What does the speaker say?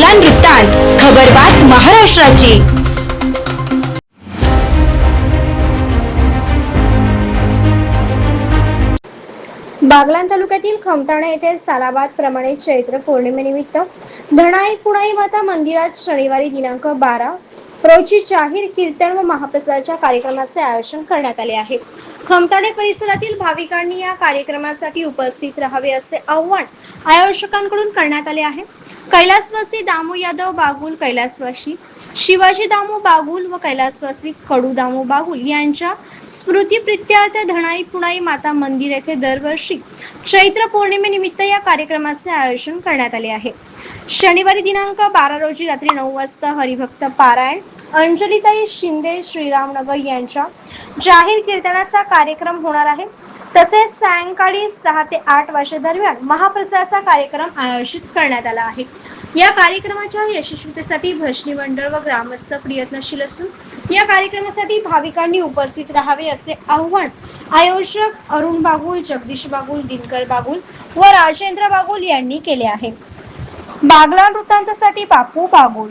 बागलान वृत्तांत खबरबात महाराष्ट्राची. बागलाण तालुक्यातील खमताणा येथे सालाबाद प्रमाणे चैत्र पौर्णिमेनिमित्त धणाई पुणाई माता मंदिरात शनिवारी दिनांक बारा रोजी जाहीर कीर्तन व महाप्रसादाच्या कार्यक्रमाचे आयोजन करण्यात आले आहे. खमताणे परिसरातील भाविकांनी या कार्यक्रमासाठी उपस्थित राहावे असे आव्हान आयोजकांकडून करण्यात आले आहे. कैलासवासी दामू यादव बागुल कैलासवासी शिवाजी दामू बागुल व कैलासवासी कडू दामू बागुल यांच्या स्मृतीप्रित्यार्थ धणाई पुणाई माता मंदिर येथे दरवर्षी चैत्र पौर्णिमेनिमित्त या कार्यक्रमाचे आयोजन करण्यात आले आहे. शनिवारी दिनांक बारा रोजी रात्री नऊ वाजता हरिभक्त पारायण अंजलिताई शिंदे श्रीरामनगर यांच्या जाहीर कीर्तनाचा कार्यक्रम होणार आहे. तसेच सायंकाळी सहा ते आठ वाजेदरम्यान महाप्रसादाचा कार्यक्रम आयोजित करण्यात आला आहे. या कार्यक्रमाच्या यशस्वीतेसाठी भजनी मंडळ व ग्रामस्थ प्रयत्नशील असून या कार्यक्रमासाठी भाविकांनी उपस्थित राहावे असे आव्हान आयोजक अरुण बागुल जगदीश बागुल दिनकर बागुल व राजेंद्र बागुल यांनी केले आहे. बागला वृत्तांतासाठी बापू बागुल.